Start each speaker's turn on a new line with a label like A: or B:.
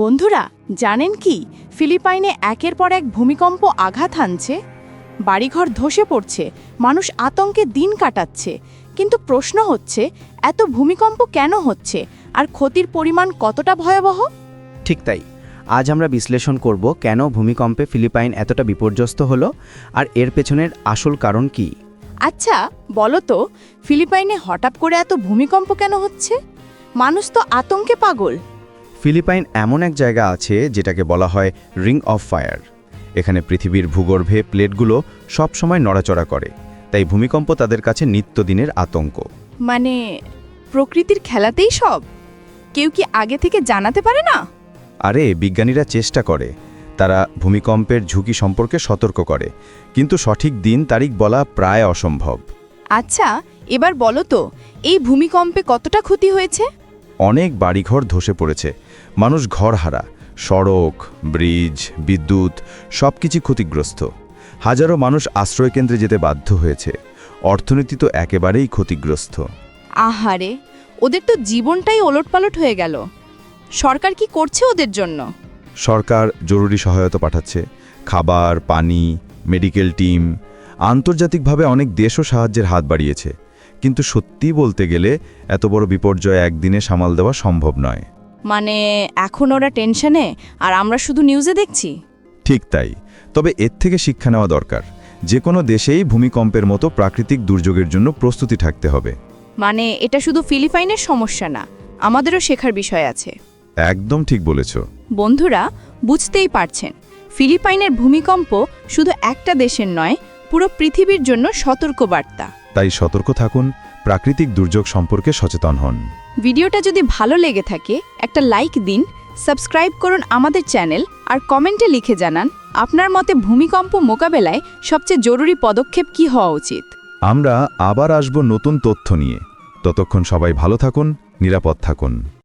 A: বন্ধুরা জানেন কি ফিলিপাইনে একের পর এক ভূমিকম্প আঘাত হানছে বাড়িঘর ধসে পড়ছে মানুষ আতঙ্কে দিন কাটাচ্ছে। কিন্তু প্রশ্ন হচ্ছে এত ভূমিকম্প কেন হচ্ছে আর ক্ষতির পরিমাণ কতটা ভয়াবহ?
B: ঠিক তাই। আজ আমরা বিশ্লেষণ করব কেন ভূমিকম্পে ফিলিপাইন এতটা বিপর্যস্ত হলো আর এর পেছনের আসল কারণ কি।
A: আচ্ছা বলো তো ফিলিপাইনে হঠাৎ করে এত ভূমিকম্প কেন হচ্ছে? মানুষ তো আতঙ্কে পাগল।
C: ফিলিপাইন এমন এক জায়গা আছে যেটাকে বলা হয় রিং অফ ফায়ার। এখানে পৃথিবীর ভূগর্ভে প্লেটগুলো সবসময় নড়াচড়া করে তাই ভূমিকম্প তাদের কাছে নিত্যদিনের আতঙ্ক।
A: মানে প্রকৃতির খেলাতেই সব? কেউ কি আগে থেকে জানাতে পারে না?
C: আরে বিজ্ঞানীরা চেষ্টা করে। তারা ভূমিকম্পের ঝুঁকি সম্পর্কে সতর্ক করে কিন্তু সঠিক দিন তারিখ বলা প্রায় অসম্ভব।
A: আচ্ছা এবার বলো তো এই ভূমিকম্পে কতটা ক্ষতি হয়েছে?
C: অনেক বাড়িঘর ধসে পড়েছে। মানুষ ঘরহারা সড়ক ব্রিজ বিদ্যুৎ সব কিছু ক্ষতিগ্রস্ত। হাজারো মানুষ আশ্রয়কেন্দ্রে যেতে বাধ্য হয়েছে। অর্থনীতি তো একেবারেই ক্ষতিগ্রস্ত।
A: আহারে ওদের তো জীবনটাই ওলটপালট হয়ে গেল। সরকার কি করছে ওদের জন্য?
C: সরকার জরুরি সহায়তা পাঠাচ্ছে। খাবার পানি মেডিকেল টিম আন্তর্জাতিকভাবে অনেক দেশও সাহায্যের হাত বাড়িয়েছে। কিন্তু সত্যি বলতে গেলে এত বড় বিপর্যয় একদিনে সামাল দেওয়া সম্ভব নয়।
A: মানে এখন ওরা টেনশনে? আর আমরা শুধু নিউজে দেখছি?
C: ঠিক তাই। তবে এর থেকে শিক্ষা নেওয়া দরকার। যে কোনো দেশেই ভূমিকম্পের মতো প্রাকৃতিক দুর্যোগের জন্য প্রস্তুতি থাকতে হবে।
A: মানে এটা শুধু ফিলিপাইনের সমস্যা না আমাদেরও শেখার বিষয় আছে।
C: একদম ঠিক বলেছ।
A: বন্ধুরা বুঝতেই পারছেন ফিলিপাইনের ভূমিকম্প শুধু একটা দেশের নয় পুরো পৃথিবীর জন্য সতর্ক বার্তা
C: তাই সতর্ক থাকুন প্রাকৃতিক দুর্যোগ সম্পর্কে সচেতন হন।
A: ভিডিওটা যদি ভালো লেগে থাকে একটা লাইক দিন সাবস্ক্রাইব করুন আমাদের চ্যানেল আর কমেন্টে লিখে জানান আপনার মতে ভূমিকম্প মোকাবেলায় সবচেয়ে জরুরি পদক্ষেপ কি হওয়া উচিত?
C: আমরা আবার আসব নতুন তথ্য নিয়ে। ততক্ষণ সবাই ভালো থাকুন নিরাপদ থাকুন।